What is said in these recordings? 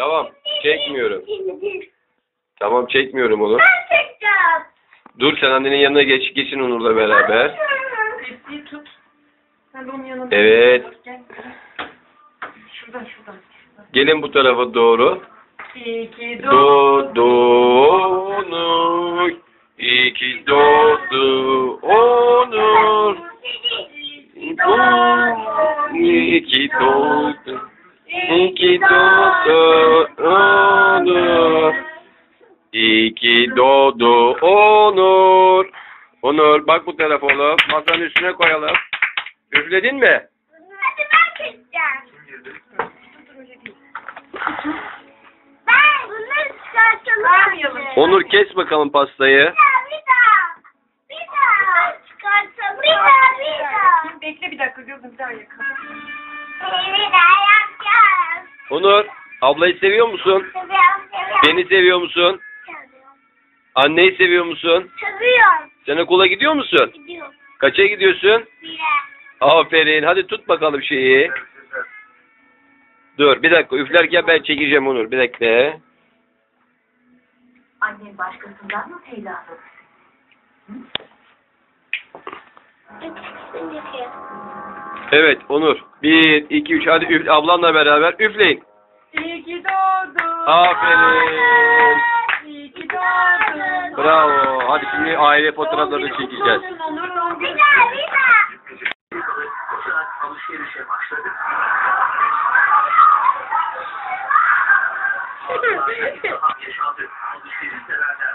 Tamam. Çekmiyorum. Tamam çekmiyorum onu. Ben çekeceğim. Dur sen annenin yanına geç. Geçin Onur'la beraber. Tepsiyi tut. Sen de onun yanına. Evet. Gel. Şuradan şuradan. Gelin bu tarafa doğru. İki Do do Onur. İyi ki doğdu Onur. İyi ki doğdu. İyi ki doğdu Onur. İyi ki doğdu Onur. Onur bak bu oğlum. Masanın üstüne koyalım. Üfledin mi? Hadi ben çekeceğim. Ben bunları çıkartalım. Onur kes bakalım pastayı. Bir daha, bir daha. Bir daha. Çıkartalım. Bir daha, bir daha. Bekle bir dakika gözüm bir daha yakın. Bir daha. Onur ablayı seviyor musun? Seviyorum, seviyorum. Beni seviyor musun? Seviyorum. Anneyi seviyor musun? Seviyorum. Sen okula gidiyor musun? Gidiyorum. Kaça gidiyorsun? Bir Aferin. Hadi tut bakalım şeyi. Dur bir dakika üflerken ben çekeceğim Onur. Bir dakika. Annem başkasından mı evladım? Evet Onur. Bir, iki, üç. Hadi üf, ablanla beraber üfleyin. İyi ki doğdun. Aferin. İyi ki doğdun. Bravo. Hadi şimdi aile fotoğraflarını çekeceğiz. Onur doğum Bir daha, bir daha. alışverişe başladık. yaşandı. Alışveriş severler.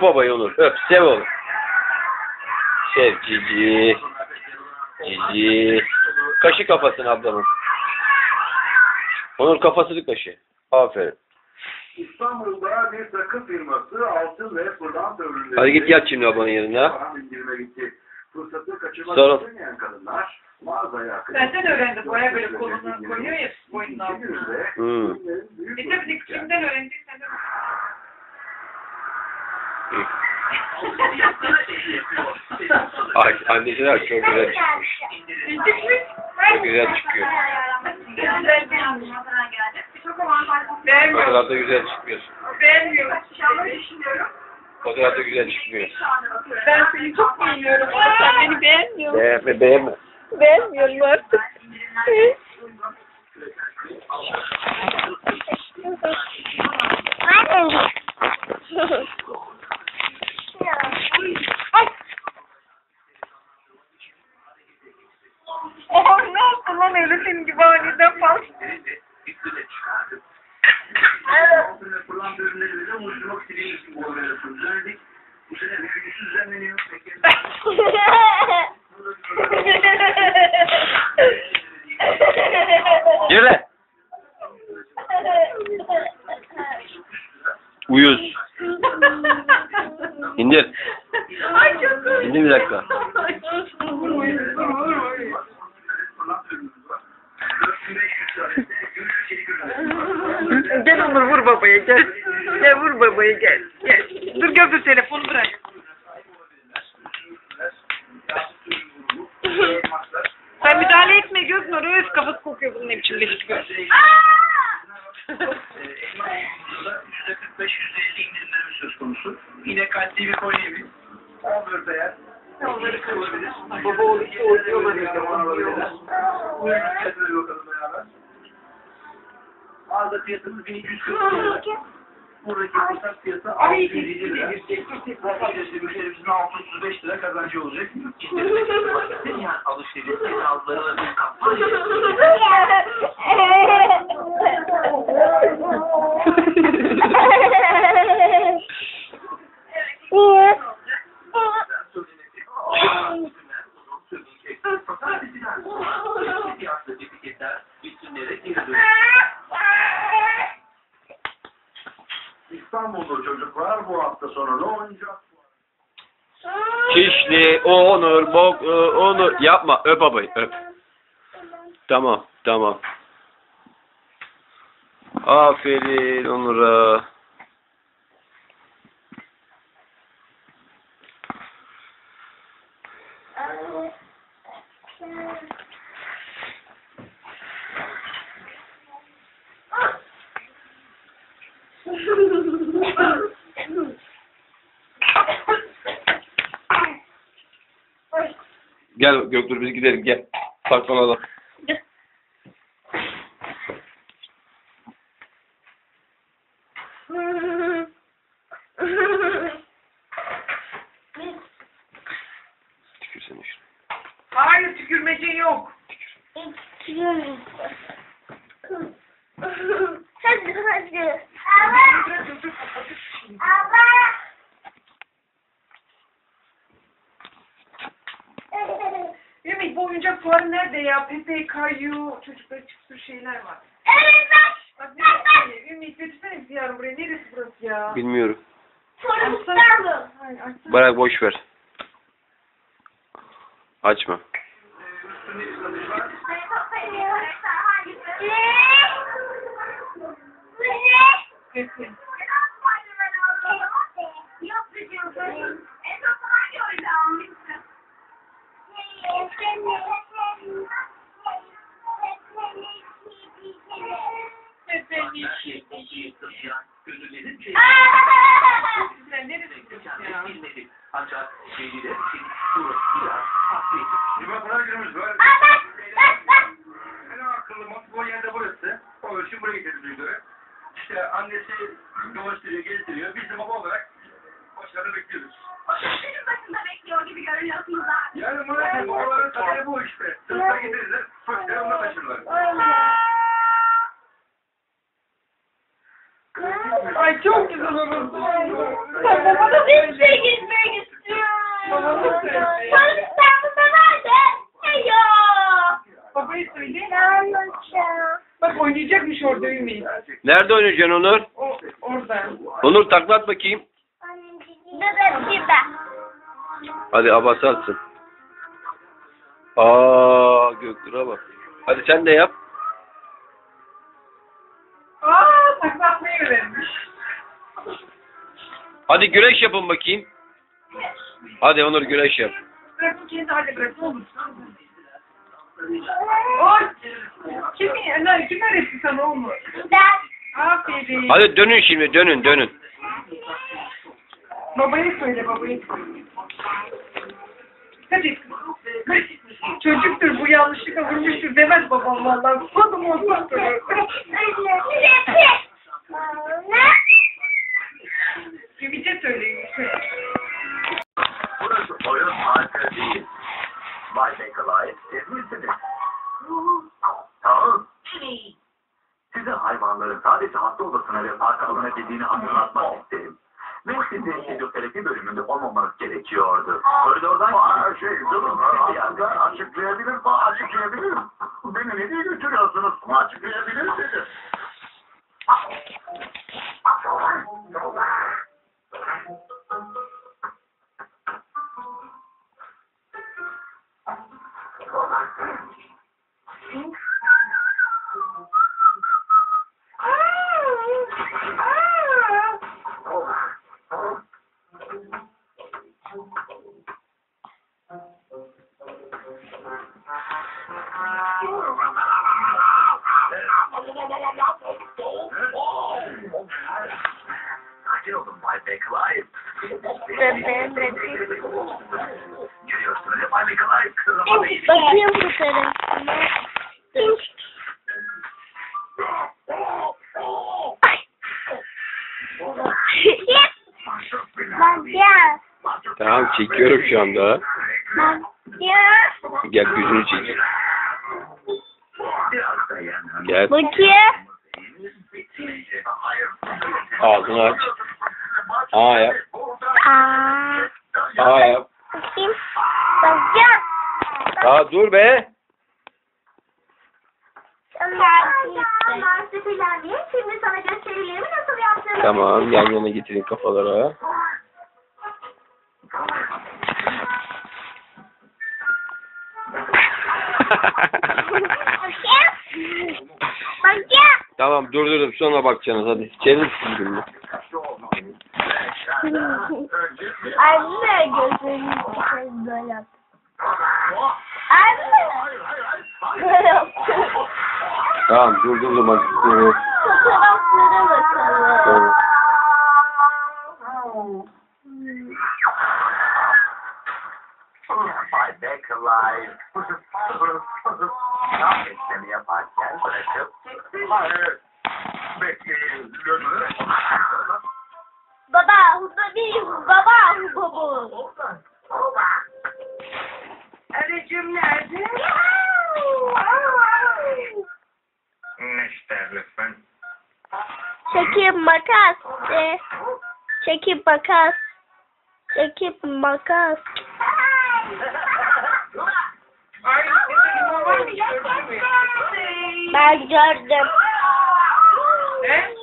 Öp babayı Onur. Öp. Sev oğlum. Sev cici. Cici. Kaşı kafasını ablamın. Onur kafasını kaşı. Aferin. İstanbul'da bir takı firması altın ve pırlanta ürünleri. Hadi git yat şimdi ablanın yanına. Fırsatı kaçırmak Sonra- istemeyen kadınlar mağazaya akın. Senden öğrendik. Baya böyle koluna koyuyor ya boynun altına. Hmm. E tabii de kimden öğrendik senden Ay, annesi de çok güzel çıkmış. Çok güzel çıkıyor. Fotoğrafta güzel çıkmıyor. Beğenmiyorum. düşünüyorum. Fotoğrafta güzel çıkmıyor. Ben seni çok beğeniyorum ama sen beni beğenmiyorsun. Beğenme beğenme. Beğenmiyorum artık. Oh ne yaptın lan öyle senin gibi aniden falan. Altın ve pırlanta ürünleri de oluşturmak istediğimiz için bu operasyonu düzenledik. Bu sene üçüncüsü düzenleniyor. Peki. Yürü. Uyuz. İndir. Ay çok. İndir bir dakika. Ay, vur, vur, vur, vur. Pırlanta ürünümüz var. 4500 tane de gümüş çelik ürünlerimiz var. Gel Onur vur babaya gel. Gel vur babaya gel. Gel. Dur Gökçe telefonu bırak. Müdahale etme Göknur. Öz kafası kokuyor bunun ne biçim leş gibi. %45-%50 indirimlerimiz söz konusu. Yine kalpli bir kolyemiz. 14 eğer. Onları kırılabilir. Baba oğlu işte oynuyorlar ya. Zaman alabilirler. Bu ürünün fiyatına bir bakalım beraber. Mağaza fiyatımız 1240 lira. Buradaki fırsat fiyatı Ay, 650 lira. Sadece müşterimizin 635 lira kazancı olacak. Yani alışveriş hesapları ve kampanya. Çocuklar bu hafta sonu ne oynayacak? Şişli, Onur, Bok, e, Onur. Yapma. Öp babayı. Öp. Tamam. Tamam. Aferin Onur'a. Gel Göktur biz gidelim gel. Saklanalım. Tükür seni şuna. Hayır tükürmece yok. Hadi hadi. Ama. Ama. Ümit bu oyuncak fuarı nerede ya? Pepe, Kayu, çocuklar çık sürü şeyler var. Evet bak. Bak ne yapayım? Ümit götürsene bizi yarın buraya. Neresi burası ya? Bilmiyorum. Çocuklar. Hayır açsana. Bırak boş ver. Açma. Pepe. Annesi dolaştırıyor, gezdiriyor. Biz de baba olarak başlarında bekliyoruz. Senin başında bekliyor gibi görünüyorsunuz abi. Yani maalesef babaların kaderi bu işte. Sınıfta getirirler, çocukları onunla taşırlar. Ay çok güzel olur. Ben babana bir şey gitmek istiyorum. Sen sen bana nerede? Heyo. Babayı söyle. Ne anlatacağım? Bak oynayacakmış orada Ümit. Nerede oynayacaksın Onur? O orada. Onur taklat bakayım. Dedeciğim ben. Hadi Abbas atsın. Aa Göktur'a bak. Hadi sen de yap. Aa taklatmayı öğrenmiş. Hadi güreş yapın bakayım. Hadi Onur güreş yap. Bırak kendi haline bırak ne olur. Oy. Kim ya? Kim öğretti sana onu? Ben. Aferin. Hadi dönün şimdi dönün dönün. Babayı söyle babayı söyle. Hadi. Çocuktur bu yanlışlıkla vurmuştur demez babam vallahi. Kodum olsun söylüyor. Ne? Ümit'e söyle Ümit'e. Burası oyun harika değil. Bay Nikolay, siz misiniz? Tamam. Size hayvanların sadece hasta odasına ve parka alınabildiğini hatırlatmak isterim. Ve sizin fizyoterapi bölümünde olmamanız gerekiyordu. Koridordan Aa, şey, durun. Aslında açıklayabilir, açıklayabilir. Beni nereye götürüyorsunuz? Açıklayabilir misiniz? Bebeğim, bebeğim. Bakayım bu tarafına. Tamam çekiyorum şu anda. Gel gözünü çek. Gel. Bakayım. Ağzını aç. Aa yap. Aa. Aa yap. Bakayım. Bakacağım. Aa dur be. Şimdi sana gösterilerimi nasıl yaptığımı Tamam yan yana getirin kafalara. Tamam durdurdum sonra bakacaksınız hadi. Çevir şimdi. Anne gözlerini böyle yap. Anne. Böyle yaptı. Tamam durdurdum hadi. Fotoğraflara bakalım. Tamam. Bay Bakelite. Kahvesini yaparken bırakıp Hayır. Bekleyin. Gönül. Baba, babi, baba, babu. Aracım nerede? Neşter lütfen. Çekip makas. de. Çekip makas. Çekip makas. Ben gördüm. Ne?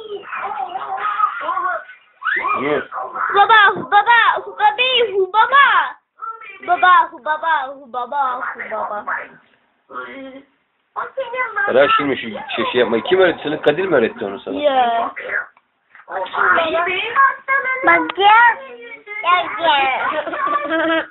Dur. Baba, baba, babi, hu baba. Baba, hu baba, hu baba, hu baba. Bırak şimdi şu şey, şey yapmayı. Kim öğretti sana? Kadir mi öğretti onu sana? Ya. Bak gel. Gel gel.